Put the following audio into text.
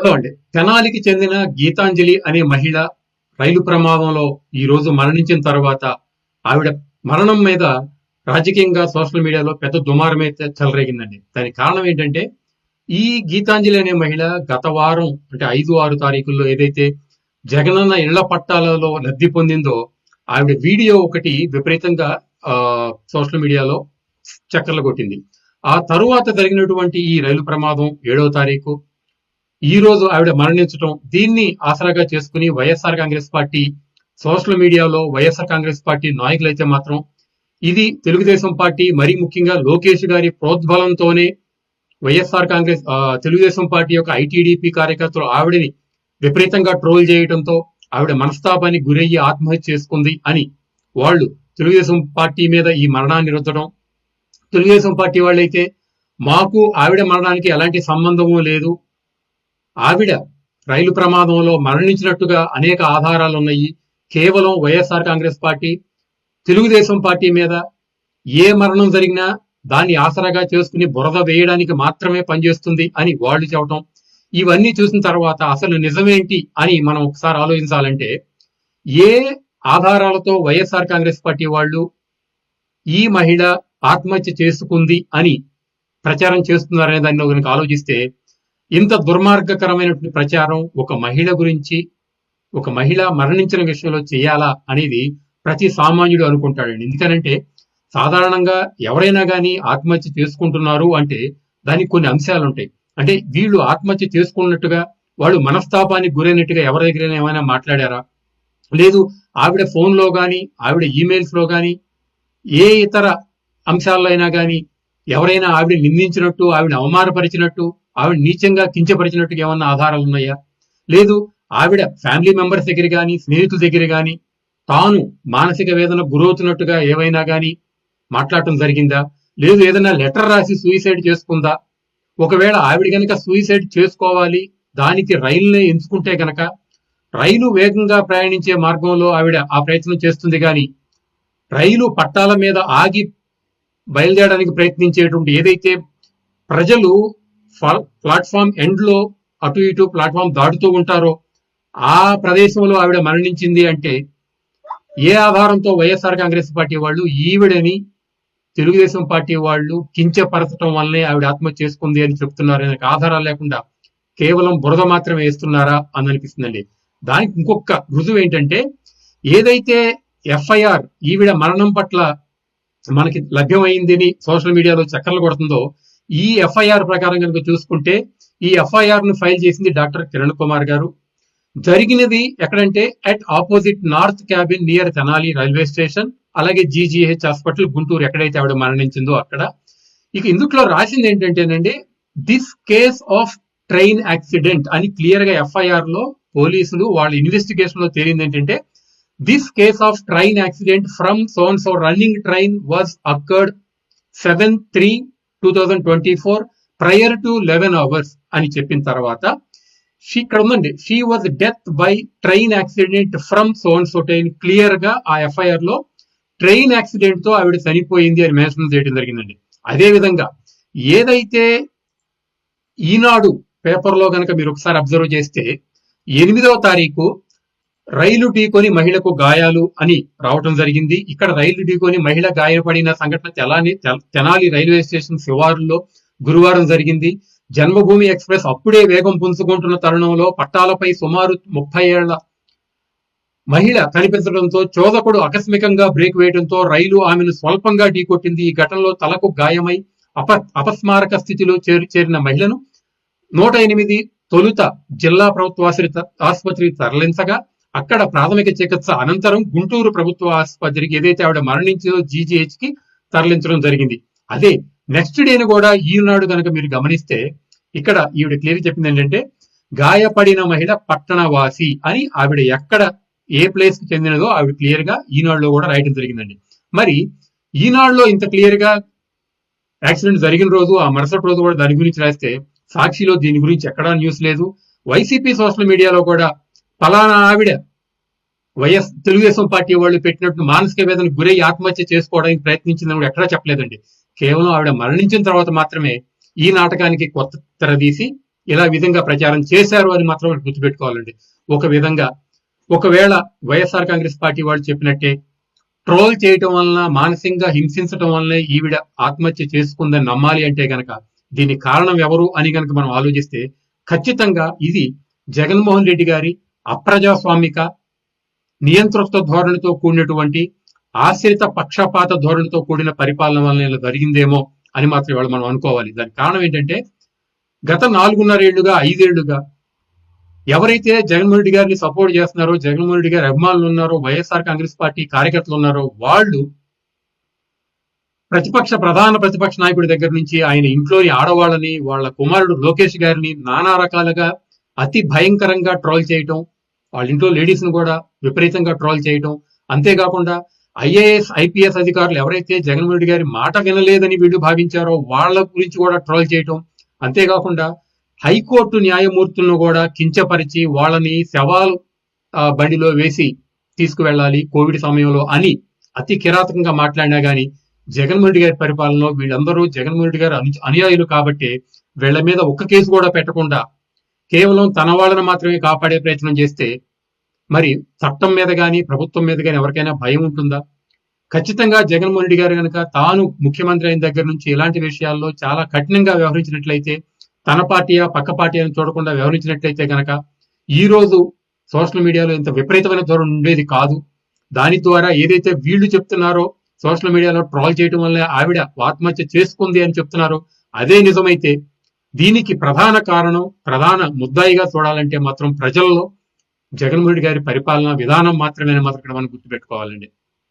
Hello అండి. తెనాలికి చెందిన గీతాంజలి అనే మహిళ రైలు ప్రమాదంలో ఈ రోజు మరణించిన తర్వాత ఆవిడ మరణం మీద రాజకీయంగా సోషల్ మీడియాలో పెద్ద దుమారం అయితే చెలరేగిందండి. దానికి కారణం ఏంటంటే ఈ గీతాంజలి అనే మహిళ గత వారం అంటే ఐదు ఆరు తారీఖుల్లో ఏదైతే జగనన్న ఇళ్ళ పట్టాలలో లబ్ధి పొందిందో ఆవిడ వీడియో ఒకటి విపరీతంగా ఆ, సోషల్ మీడియాలో చక్కర్లు కొట్టింది. ఆ తరువాత జరిగినటువంటి ఈ రైలు ప్రమాదం ఏడవ తారీఖు ఈ రోజు ఆవిడ మరణించడం దీన్ని ఆసరాగా చేసుకుని వైఎస్ఆర్ కాంగ్రెస్ పార్టీ సోషల్ మీడియాలో వైఎస్ఆర్ కాంగ్రెస్ పార్టీ నాయకులైతే మాత్రం ఇది తెలుగుదేశం పార్టీ మరీ ముఖ్యంగా లోకేష్ గారి ప్రోద్బలంతోనే వైఎస్ఆర్ కాంగ్రెస్ తెలుగుదేశం పార్టీ యొక్క ఐటీడీపీ కార్యకర్తలు ఆవిడని విపరీతంగా ట్రోల్ చేయడంతో ఆవిడ మనస్తాపానికి గురయ్యి ఆత్మహత్య చేసుకుంది అని వాళ్ళు తెలుగుదేశం పార్టీ మీద ఈ మరణాన్ని రుద్దడం తెలుగుదేశం పార్టీ వాళ్ళైతే మాకు ఆవిడ మరణానికి ఎలాంటి సంబంధము లేదు. ఆవిడ రైలు ప్రమాదంలో మరణించినట్టుగా అనేక ఆధారాలు ఉన్నాయి కేవలం YSR Congress party Telugu Desam party మీద ఏ మరణం జరిగినా దాన్ని ఆసరాగా చేసుకుని బురద వేయడానికి మాత్రమే పనిచేస్తుంది అని వాళ్ళు చెప్పడం ఇవన్నీ చూసిన తర్వాత అసలు నిజమేంటి అని మనం ఒకసారి ఆలోచించాలంటే ఏ ఆధారాలతో వైఎస్ఆర్ కాంగ్రెస్ పార్టీ వాళ్ళు ఈ మహిళ ఆత్మహత్య చేసుకుంది అని ప్రచారం చేస్తున్నారనే దాన్ని కనుక ఆలోచిస్తే ఇంత దుర్మార్గకరమైనటువంటి ప్రచారం ఒక మహిళ గురించి ఒక మహిళ మరణించిన విషయంలో చేయాలా అనేది ప్రతి సామాన్యుడు అనుకుంటాడండి. ఎందుకనంటే సాధారణంగా ఎవరైనా కానీ ఆత్మహత్య చేసుకుంటున్నారు అంటే దానికి కొన్ని అంశాలు ఉంటాయి అంటే వీళ్ళు ఆత్మహత్య చేసుకున్నట్టుగా వాళ్ళు మనస్తాపానికి గురైనట్టుగా ఎవరి దగ్గర ఏమైనా మాట్లాడారా? లేదు ఆవిడ ఫోన్లో కానీ ఆవిడ ఈమెయిల్స్లో కానీ ఏ ఇతర అంశాల్లో అయినా కానీ ఎవరైనా ఆవిడ నిందించినట్టు ఆవిడ అవమానపరిచినట్టు ఆవిడ నీచంగా కించపరిచినట్టుగా ఏమన్నా ఆధారాలు ఉన్నాయా? లేదు ఆవిడ ఫ్యామిలీ మెంబర్స్ దగ్గర కానీ స్నేహితుల దగ్గర కానీ తాను మానసిక వేదన గురవుతున్నట్టుగా ఏవైనా కానీ మాట్లాడటం జరిగిందా? లేదు ఏదైనా లెటర్ రాసి సూయిసైడ్ చేసుకుందా? ఒకవేళ ఆవిడ గనక సూయిసైడ్ చేసుకోవాలి దానికి రైలునే ఎంచుకుంటే గనక రైలు వేగంగా ప్రయాణించే మార్గంలో ఆవిడ ఆ ప్రయత్నం చేస్తుంది కానీ రైలు పట్టాల మీద ఆగి బయలుదేరడానికి ప్రయత్నించేటువంటి ఏదైతే ప్రజలు ప్లాట్ఫామ్ ఎండ్లో అటు ఇటు ప్లాట్ఫామ్ దాటుతూ ఉంటారో ఆ ప్రదేశంలో ఆవిడ మరణించింది అంటే ఏ ఆధారంతో వైఎస్ఆర్ కాంగ్రెస్ పార్టీ వాళ్ళు ఈవిడని తెలుగుదేశం పార్టీ వాళ్ళు కించపరచడం వల్లనే ఆవిడ ఆత్మహత్య చేసుకుంది అని చెప్తున్నారు. అనే ఆధారాలు లేకుండా కేవలం బురద మాత్రమే వేస్తున్నారా అని అనిపిస్తుందండి. దానికి ఇంకొక రుజువు ఏంటంటే ఏదైతే ఎఫ్ఐఆర్ ఈవిడ మరణం పట్ల మనకి లభ్యమైందని సోషల్ మీడియాలో చక్కర్లు కొడుతుందో ఈ ఎఫ్ఐఆర్ ప్రకారం కనుక చూసుకుంటే ఈ ఎఫ్ఐఆర్ను ఫైల్ చేసింది డాక్టర్ కిరణ్ కుమార్ గారు. జరిగినది ఎక్కడంటే at opposite north cabin near Tenali railway station అలాగే జీజీహెచ్ హాస్పిటల్ గుంటూరు ఎక్కడైతే ఆవిడ మరణించిందో అక్కడ. ఇక ఇందుట్లో రాసింది ఏంటంటేనండి this case of train accident అని క్లియర్గా ఎఫ్ఐఆర్లో పోలీసులు వాళ్ళ ఇన్వెస్టిగేషన్లో తేలింది ఏంటంటే this case of train accident from son so running train was occurred seven three two thousand twenty four prior to eleven hours అని చెప్పిన తర్వాత షీ ఇక్కడ ఉందండి she was death by train accident from సోన్ సోటైన్ క్లియర్గా ఆ ఎఫ్ఐఆర్లో ట్రైన్ యాక్సిడెంట్తో ఆవిడ చనిపోయింది అని మెన్షన్ చేయడం జరిగిందండి. అదే విధంగా ఏదైతే ఈనాడు పేపర్లో కనుక గనక మీరు ఒకసారి అబ్జర్వ్ చేస్తే ఎనిమిదవ తారీఖు రైలు ఢీకొని మహిళకు గాయాలు అని రావటం జరిగింది. ఇక్కడ రైలు ఢీకొని మహిళ గాయపడిన సంఘటన తెలాని తెనాలి రైల్వే స్టేషన్ శివారులో గురువారం జరిగింది. జన్మభూమి ఎక్స్ప్రెస్ అప్పుడే వేగం పుంజుకుంటున్న తరుణంలో పట్టాలపై సుమారు ముప్పై ఏళ్ళ మహిళ కనిపించడంతో చోదకుడు ఆకస్మికంగా బ్రేక్ వేయడంతో రైలు ఆమెను స్వల్పంగా ఢీకొట్టింది. ఈ ఘటనలో తలకు గాయమై అప అపస్మారక స్థితిలో చేరు చేరిన మహిళను నూట ఎనిమిది తొలుత జిల్లా ప్రభుత్వాశ్రిత ఆసుపత్రికి తరలించగా అక్కడ ప్రాథమిక చికిత్స అనంతరం గుంటూరు ప్రభుత్వ ఆసుపత్రికి ఏదైతే ఆవిడ మరణించిందో జీజీహెచ్కి తరలించడం జరిగింది. అదే నెక్స్ట్ డేని కూడా ఈనాడు కనుక మీరు గమనిస్తే ఇక్కడ ఈవిడ క్లియర్ చెప్పింది ఏంటంటే గాయపడిన మహిళ పట్టణవాసి అని ఆవిడ ఎక్కడ ఏ ప్లేస్కి చెందినదో ఆవిడ క్లియర్గా ఈనాడులో కూడా రాయడం జరిగిందండి. మరి ఈనాడులో ఇంత క్లియర్గా యాక్సిడెంట్ జరిగిన రోజు ఆ మరుసటి రోజు కూడా దాని గురించి రాస్తే సాక్షిలో దీని గురించి ఎక్కడా న్యూస్ లేదు. వైసీపీ సోషల్ మీడియాలో కూడా ఫలానా ఆవిడ వైఎస్ తెలుగుదేశం పార్టీ వాళ్ళు పెట్టినట్టు మానసిక వేదన గురై ఆత్మహత్య చేసుకోవడానికి ప్రయత్నించిందని కూడా ఎక్కడా చెప్పలేదండి. కేవలం ఆవిడ మరణించిన తర్వాత మాత్రమే ఈ నాటకానికి కొత్త తెరదీసి ఇలా విధంగా ప్రచారం చేశారు అని మాత్రం గుర్తుపెట్టుకోవాలండి. ఒక విధంగా ఒకవేళ వైఎస్ఆర్ కాంగ్రెస్ పార్టీ వాళ్ళు చెప్పినట్టే ట్రోల్ చేయటం వలన మానసికంగా హింసించడం వల్లనే ఈవిడ ఆత్మహత్య చేసుకుందని నమ్మాలి అంటే గనక దీనికి కారణం ఎవరు అని గనక మనం ఆలోచిస్తే ఖచ్చితంగా ఇది జగన్మోహన్ రెడ్డి గారి అప్రజాస్వామిక నియంతృత్వ ధోరణితో కూడినటువంటి ఆశ్రిత పక్షపాత ధోరణితో కూడిన పరిపాలన వలన ఇలా జరిగిందేమో అని మాత్రం ఇవాళ మనం అనుకోవాలి. దానికి కారణం ఏంటంటే గత నాలుగున్నరేళ్ళుగా ఐదేళ్ళుగా ఎవరైతే జగన్మోహన్ రెడ్డి గారిని సపోర్ట్ చేస్తున్నారో జగన్మోహన్ రెడ్డి గారి అభిమానులు ఉన్నారో వైఎస్ఆర్ కాంగ్రెస్ పార్టీ కార్యకర్తలు ఉన్నారో వాళ్ళు ప్రతిపక్ష ప్రధాన ప్రతిపక్ష నాయకుడి దగ్గర నుంచి ఆయన ఇంట్లోని ఆడవాళ్ళని వాళ్ళ కుమారుడు లోకేష్ గారిని నానా రకాలుగా అతి భయంకరంగా ట్రోల్ చేయటం వాళ్ళ ఇంట్లో లేడీస్ను కూడా విపరీతంగా ట్రోల్ చేయటం. అంతేకాకుండా ఐఏఎస్ ఐపీఎస్ అధికారులు ఎవరైతే జగన్మోహన్ రెడ్డి గారి మాట వినలేదని వీళ్ళు భావించారో వాళ్ళ గురించి కూడా ట్రోల్ చేయటం. అంతేకాకుండా హైకోర్టు న్యాయమూర్తులను కూడా కించపరిచి వాళ్ళని శవాలు ఆ, బండిలో వేసి తీసుకువెళ్ళాలి కోవిడ్ సమయంలో అని అతి కిరాతకంగా మాట్లాడినా గాని జగన్మోహన్ రెడ్డి గారి పరిపాలనలో వీళ్ళందరూ జగన్మోహన్ రెడ్డి గారి అను- అనుయాయులు కాబట్టి వీళ్ళ మీద ఒక్క కేసు కూడా పెట్టకుండా కేవలం తన వాళ్ళను మాత్రమే కాపాడే ప్రయత్నం చేస్తే మరి చట్టం మీద కానీ ప్రభుత్వం మీద కానీ ఎవరికైనా భయం ఉంటుందా? ఖచ్చితంగా జగన్మోహన్ రెడ్డి గారు కనుక తాను ముఖ్యమంత్రి అయిన దగ్గర నుంచి ఇలాంటి విషయాల్లో చాలా కఠినంగా వ్యవహరించినట్లయితే తన పార్టీయా పక్క పార్టీ అని చూడకుండా వ్యవహరించినట్లయితే కనుక ఈ రోజు సోషల్ మీడియాలో ఇంత విపరీతమైన ధోరణి ఉండేది కాదు. దాని ద్వారా ఏదైతే వీళ్ళు చెప్తున్నారో సోషల్ మీడియాలో ట్రాల్ చేయడం వల్ల ఆవిడ ఆత్మహత్య చేసుకుంది అని చెప్తున్నారో అదే నిజమైతే దీనికి ప్రధాన కారణం ప్రధాన ముద్దాయిగా చూడాలంటే మాత్రం ప్రజల్లో జగన్మోహన్ గారి పరిపాలన విధానం మాత్రమే మాత్రం ఇక్కడ మనం గుర్తుపెట్టుకోవాలండి.